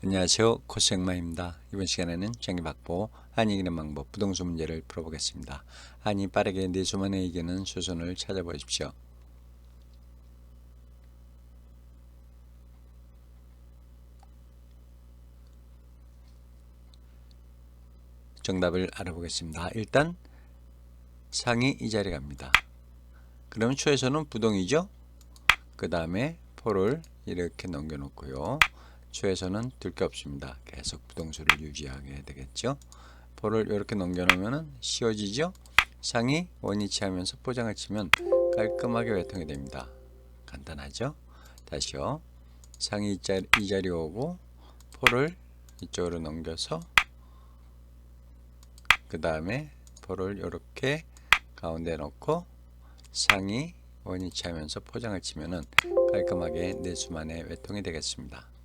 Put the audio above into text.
안녕하세요. 코스형마입니다. 이번 시간에는 정의박보 한이 이기는 방법 부동수 문제를 풀어보겠습니다. 한이 빠르게 내수만에 이기는 수순을 찾아보십시오. 정답을 알아보겠습니다. 일단 상이 이 자리 갑니다. 그러면 초에서는 부동이죠? 그 다음에 포를 이렇게 넘겨 놓고요. 초에서는 들 게 없습니다. 계속 부동수를 유지하게 되겠죠. 포를 이렇게 넘겨놓으면 씌워지죠. 상이 원위치 하면서 포장을 치면 깔끔하게 외통이 됩니다. 간단하죠? 다시요. 상이 이 자리, 이 오고 포를 이쪽으로 넘겨서 그 다음에 포를 이렇게 가운데 넣고 상이 원위치 하면서 포장을 치면은 깔끔하게 내수만의 외통이 되겠습니다.